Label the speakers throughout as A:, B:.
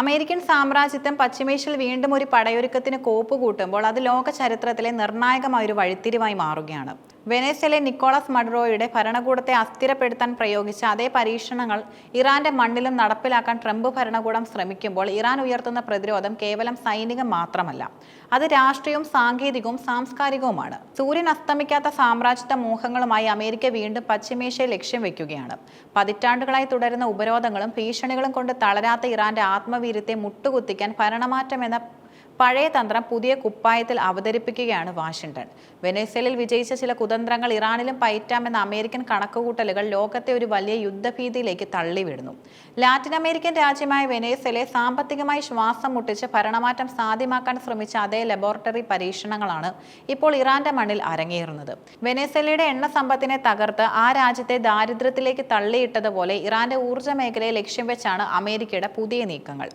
A: American സാമ്രാജ്യത്വം പശ്ചിമേഷ്യയിൽ വീണ്ടും ഒരു പടയൊരുക്കത്തിന് കോപ്പ് കൂട്ടുമ്പോൾ അത് ലോക ചരിത്രത്തിലെ നിർണായകമായ ഒരു വഴിത്തിരിവായി മാറുകയാണ്. വെനേസ്വലെ നിക്കോളസ് മഡ്രോയുടെ ഭരണകൂടത്തെ അസ്ഥിരപ്പെടുത്താൻ പ്രയോഗിച്ച അതേ പരീക്ഷണങ്ങൾ ഇറാന്റെ മണ്ണിലും നടപ്പിലാക്കാൻ ട്രംപ് ഭരണകൂടം ശ്രമിക്കുമ്പോൾ ഇറാൻ ഉയർത്തുന്ന പ്രതിരോധം കേവലം സൈനികം മാത്രമല്ല. അത് രാഷ്ട്രീയവും സാങ്കേതികവും സാംസ്കാരികവുമാണ്. സൂര്യൻ അസ്തമിക്കാത്ത സാമ്രാജ്യത്വ മോഹങ്ങളുമായി അമേരിക്ക വീണ്ടും പശ്ചിമേഷ്യയെ ലക്ഷ്യം വെക്കുകയാണ്. പതിറ്റാണ്ടുകളായി തുടരുന്ന ഉപരോധങ്ങളും ഭീഷണികളും കൊണ്ട് തളരാത്ത ഇറാന്റെ ആത്മവീര്യത്തെ മുട്ടുകുത്തിക്കാൻ ഭരണമാറ്റം എന്ന പഴയ തന്ത്രം പുതിയ കുപ്പായത്തിൽ അവതരിപ്പിക്കുകയാണ് വാഷിംഗ്ടൺ. വെനേസ്വലിൽ വിജയിച്ച ചില കുതന്ത്രങ്ങൾ ഇറാനിലും പയറ്റാമെന്ന അമേരിക്കൻ കണക്കുകൂട്ടലുകൾ ലോകത്തെ ഒരു വലിയ യുദ്ധഭീതിയിലേക്ക് തള്ളിവിടുന്നു. ലാറ്റിൻ അമേരിക്കൻ രാജ്യമായ വെനേസ്വലെ സാമ്പത്തികമായി ശ്വാസം മുട്ടിച്ച് ഭരണമാറ്റം സാധ്യമാക്കാൻ ശ്രമിച്ച അതേ ലബോറട്ടറി പരീക്ഷണങ്ങളാണ് ഇപ്പോൾ ഇറാന്റെ മണ്ണിൽ അരങ്ങേറുന്നത്. വെനേസ്വലയുടെ എണ്ണ സമ്പത്തിനെ തകർത്ത് ആ രാജ്യത്തെ ദാരിദ്ര്യത്തിലേക്ക് തള്ളിയിട്ടതുപോലെ ഇറാന്റെ ഊർജ മേഖലയെ ലക്ഷ്യം വെച്ചാണ് അമേരിക്കയുടെ പുതിയ നീക്കങ്ങൾ.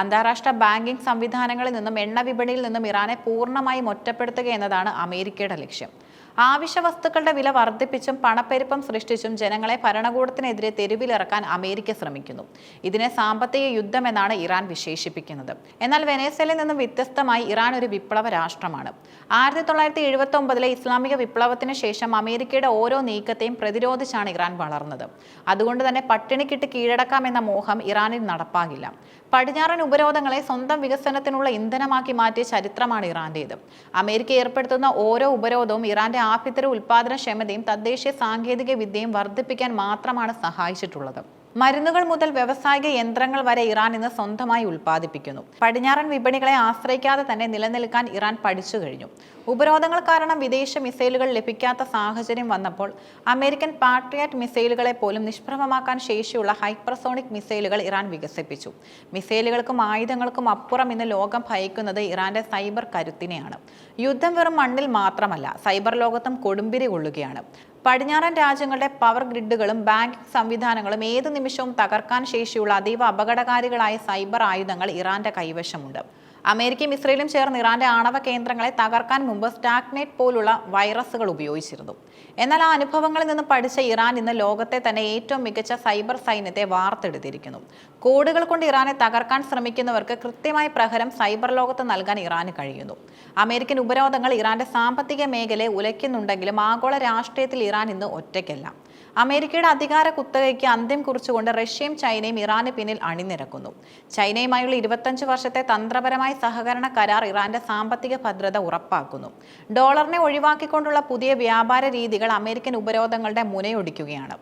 A: അന്താരാഷ്ട്ര ബാങ്കിംഗ് സംവിധാനങ്ങളിൽ നിന്നും എണ്ണ വിപണിയിൽ നിന്നും ഇറാനെ പൂർണമായും ഒറ്റപ്പെടുത്തുക എന്നതാണ് അമേരിക്കയുടെ ലക്ഷ്യം. ആവശ്യ വസ്തുക്കളുടെ വില വർദ്ധിപ്പിച്ചും പണപ്പെരുപ്പം സൃഷ്ടിച്ചും ജനങ്ങളെ ഭരണകൂടത്തിനെതിരെ തെരുവിലിറക്കാൻ അമേരിക്ക ശ്രമിക്കുന്നു. ഇതിനെ സാമ്പത്തിക യുദ്ധമെന്നാണ് ഇറാൻ വിശേഷിപ്പിക്കുന്നത്. എന്നാൽ വെനേസലിൽ നിന്നും വ്യത്യസ്തമായി ഇറാൻ ഒരു വിപ്ലവ രാഷ്ട്രമാണ്. ആയിരത്തി തൊള്ളായിരത്തി എഴുപത്തി ഒമ്പതിലെ ഇസ്ലാമിക വിപ്ലവത്തിന് ശേഷം അമേരിക്കയുടെ ഓരോ നീക്കത്തെയും പ്രതിരോധിച്ചാണ് ഇറാൻ വളർന്നത്. അതുകൊണ്ട് തന്നെ പട്ടിണിക്കിട്ട് കീഴടക്കാമെന്ന മോഹം ഇറാനിൽ നടപ്പാകില്ല. പടിഞ്ഞാറൻ ഉപരോധങ്ങളെ സ്വന്തം വികസനത്തിനുള്ള ഇന്ധനമാക്കി മാറ്റിയ ചരിത്രമാണ് ഇറാന്റേത്. അമേരിക്ക ഏർപ്പെടുത്തുന്ന ഓരോ ഉപരോധവും ഇറാന്റെ ആഭ്യന്തര ഉൽപാദനക്ഷമതയും തദ്ദേശീയ സാങ്കേതിക വിദ്യയും വർദ്ധിപ്പിക്കാൻ മാത്രമാണ് സഹായിച്ചിട്ടുള്ളത്. മരുന്നുകൾ മുതൽ വ്യവസായിക യന്ത്രങ്ങൾ വരെ ഇറാൻ ഇന്ന് സ്വന്തമായി ഉൽപ്പാദിപ്പിക്കുന്നു. പടിഞ്ഞാറൻ വിപണികളെ ആശ്രയിക്കാതെ തന്നെ നിലനിൽക്കാൻ ഇറാൻ പഠിച്ചു കഴിഞ്ഞു. ഉപരോധങ്ങൾ കാരണം വിദേശ മിസൈലുകൾ ലഭിക്കാത്ത സാഹചര്യം വന്നപ്പോൾ അമേരിക്കൻ പാട്രിയറ്റ് മിസൈലുകളെ പോലും നിഷ്പ്രഭമാക്കാൻ ശേഷിയുള്ള ഹൈപ്പർസോണിക് മിസൈലുകൾ ഇറാൻ വികസിപ്പിച്ചു. മിസൈലുകൾക്കും ആയുധങ്ങൾക്കും അപ്പുറം ഇന്ന് ലോകം ഭയക്കുന്നത് ഇറാന്റെ സൈബർ കരുത്തിനെയാണ്. യുദ്ധം വെറും മണ്ണിൽ മാത്രമല്ല സൈബർ ലോകത്തും കൊടുമ്പിരി കൊള്ളുകയാണ്. പടിഞ്ഞാറൻ രാജ്യങ്ങളുടെ പവർ ഗ്രിഡുകളും ബാങ്കിംഗ് സംവിധാനങ്ങളും ഏത് നിമിഷവും തകർക്കാൻ ശേഷിയുള്ള അതീവ അപകടകാരികളായ സൈബർ ആയുധങ്ങൾ ഇറാന്റെ കൈവശമുണ്ട്. അമേരിക്കയും ഇസ്രയേലും ചേർന്ന് ഇറാന്റെ ആണവ കേന്ദ്രങ്ങളെ തകർക്കാൻ മുമ്പ് സ്റ്റാഗ്നേറ്റ് പോലുള്ള വൈറസുകൾ ഉപയോഗിച്ചിരുന്നു. എന്നാൽ ആ അനുഭവങ്ങളിൽ നിന്ന് പഠിച്ച ഇറാൻ ഇന്ന് ലോകത്തെ തന്നെ ഏറ്റവും മികച്ച സൈബർ സൈന്യത്തെ വാർത്തെടുത്തിരിക്കുന്നു. കോഡുകൾ കൊണ്ട് ഇറാനെ തകർക്കാൻ ശ്രമിക്കുന്നവർക്ക് കൃത്യമായ പ്രഹരം സൈബർ ലോകത്ത് നൽകാൻ ഇറാന് കഴിയുന്നു. അമേരിക്കൻ ഉപരോധങ്ങൾ ഇറാന്റെ സാമ്പത്തിക മേഖലയെ ഉലയ്ക്കുന്നുണ്ടെങ്കിലും ആഗോള രാഷ്ട്രീയത്തിൽ ഇറാൻ ഇന്ന് ഒറ്റയ്ക്കല്ല. അമേരിക്കയുടെ അധികാര കുത്തകയ്ക്ക് അന്ത്യം കുറിച്ചുകൊണ്ട് റഷ്യയും ചൈനയും ഇറാന് പിന്നിൽ അണിനിരക്കുന്നു. ചൈനയുമായുള്ള ഇരുപത്തഞ്ച് വർഷത്തെ തന്ത്രപരമായ സഹകരണ കരാർ ഇറാന്റെ സാമ്പത്തിക ഭദ്രത ഉറപ്പാക്കുന്നു. ഡോളറിനെ ഒഴിവാക്കിക്കൊണ്ടുള്ള പുതിയ വ്യാപാര രീതികൾ അമേരിക്കൻ ഉപരോധങ്ങളുടെ മുനയൊടിക്കുകയാണ്.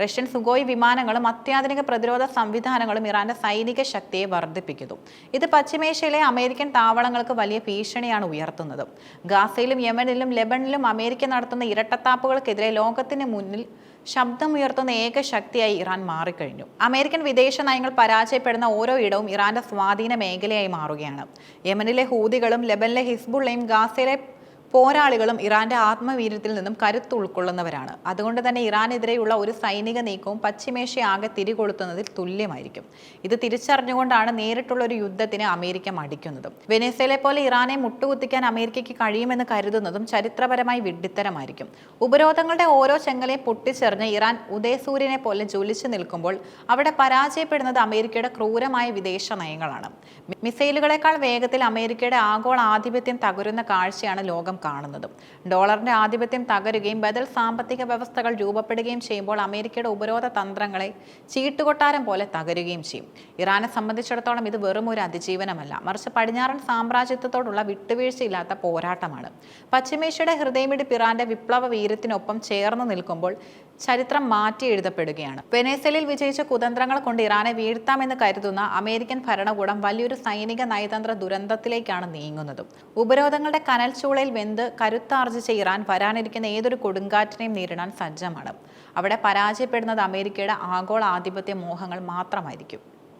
A: റഷ്യൻ സുഗോയ് വിമാനങ്ങളും അത്യാധുനിക പ്രതിരോധ സംവിധാനങ്ങളും ഇറാന്റെ സൈനിക ശക്തിയെ വർദ്ധിപ്പിക്കുന്നു. ഇത് പശ്ചിമേഷ്യയിലെ അമേരിക്കൻ താവളങ്ങൾക്ക് വലിയ ഭീഷണിയാണ് ഉയർത്തുന്നത്. ഗാസയിലും യമനിലും ലെബണിലും അമേരിക്ക നടത്തുന്ന ഇരട്ടത്താപ്പുകൾക്കെതിരെ ലോകത്തിന് മുന്നിൽ ശബ്ദമുയർത്തുന്ന ഏക ശക്തിയായി ഇറാൻ മാറിക്കഴിഞ്ഞു. അമേരിക്കൻ വിദേശ നയങ്ങൾ പരാജയപ്പെടുന്ന ഓരോ ഇടവും ഇറാന്റെ സ്വാധീന മേഖലയായി മാറുകയാണ്. യമനിലെ ഹൂതികളും ലെബനിലെ ഹിസ്ബുള്ളയും ഗാസയിലെ പോരാളികളും ഇറാന്റെ ആത്മവീര്യത്തിൽ നിന്നും കരുത്ത് ഉൾക്കൊള്ളുന്നവരാണ്. അതുകൊണ്ട് തന്നെ ഇറാനെതിരെയുള്ള ഒരു സൈനിക നീക്കവും പശ്ചിമേഷ്യ ആകെ തിരികൊളുത്തുന്നതിൽ തുല്യമായിരിക്കും. ഇത് തിരിച്ചറിഞ്ഞുകൊണ്ടാണ് നേരിട്ടുള്ള ഒരു യുദ്ധത്തിന് അമേരിക്ക മടിക്കുന്നതും. വെനേസയിലെ പോലെ ഇറാനെ മുട്ടുകുത്തിക്കാൻ അമേരിക്കയ്ക്ക് കഴിയുമെന്ന് കരുതുന്നതും ചരിത്രപരമായി വിഡ്ഢിത്തരമായിരിക്കും. ഉപരോധങ്ങളുടെ ഓരോ ചെങ്ങലയും പൊട്ടിച്ചെറിഞ്ഞ് ഇറാൻ ഉദയസൂര്യനെ പോലെ ജ്വലിച്ചു നിൽക്കുമ്പോൾ അവിടെ പരാജയപ്പെടുന്നത് അമേരിക്കയുടെ ക്രൂരമായ വിദേശ നയങ്ങളാണ്. മിസൈലുകളെക്കാൾ വേഗത്തിൽ അമേരിക്കയുടെ ആഗോള ആധിപത്യം തകരുന്ന കാഴ്ചയാണ് ലോകം കാണുന്നതും. ഡോളറിന്റെ ആധിപത്യം തകരുകയും ബദൽ സാമ്പത്തിക വ്യവസ്ഥകൾ രൂപപ്പെടുകയും ചെയ്യുമ്പോൾ അമേരിക്കയുടെ ഉപരോധ തന്ത്രങ്ങളെ ചീട്ടുകൊട്ടാരം പോലെ തകരുകയും ചെയ്യും. ഇറാനെ സംബന്ധിച്ചിടത്തോളം ഇത് വെറും ഒരു അതിജീവനമല്ല. മറിച്ച് പടിഞ്ഞാറൻ സാമ്രാജ്യത്വത്തോടുള്ള വിട്ടുവീഴ്ചയില്ലാത്ത പോരാട്ടമാണ്. പശ്ചിമേഷ്യയുടെ ഹൃദയമിടിപ്പ് ഇറാന്റെ വിപ്ലവ വീരത്തിനൊപ്പം ചേർന്ന് നിൽക്കുമ്പോൾ ചരിത്രം മാറ്റി എഴുതപ്പെടുകയാണ്. വെനേസലിൽ വിജയിച്ച കുതന്ത്രങ്ങൾ കൊണ്ട് ഇറാനെ വീഴ്ത്താമെന്ന് കരുതുന്ന അമേരിക്കൻ ഭരണകൂടം വലിയൊരു സൈനിക നയതന്ത്ര ദുരന്തത്തിലേക്കാണ് നീങ്ങുന്നതും. ഉപരോധങ്ങളുടെ കനൽ ചൂളയിൽ വെന്ത് കരുത്താർജിച്ച ഇറാൻ വരാനിരിക്കുന്ന ഏതൊരു കൊടുങ്കാറ്റിനെയും നേരിടാൻ സജ്ജമാണ്. അവിടെ പരാജയപ്പെടുന്നത് അമേരിക്കയുടെ ആഗോള ആധിപത്യ മോഹങ്ങൾ മാത്രമായിരിക്കും.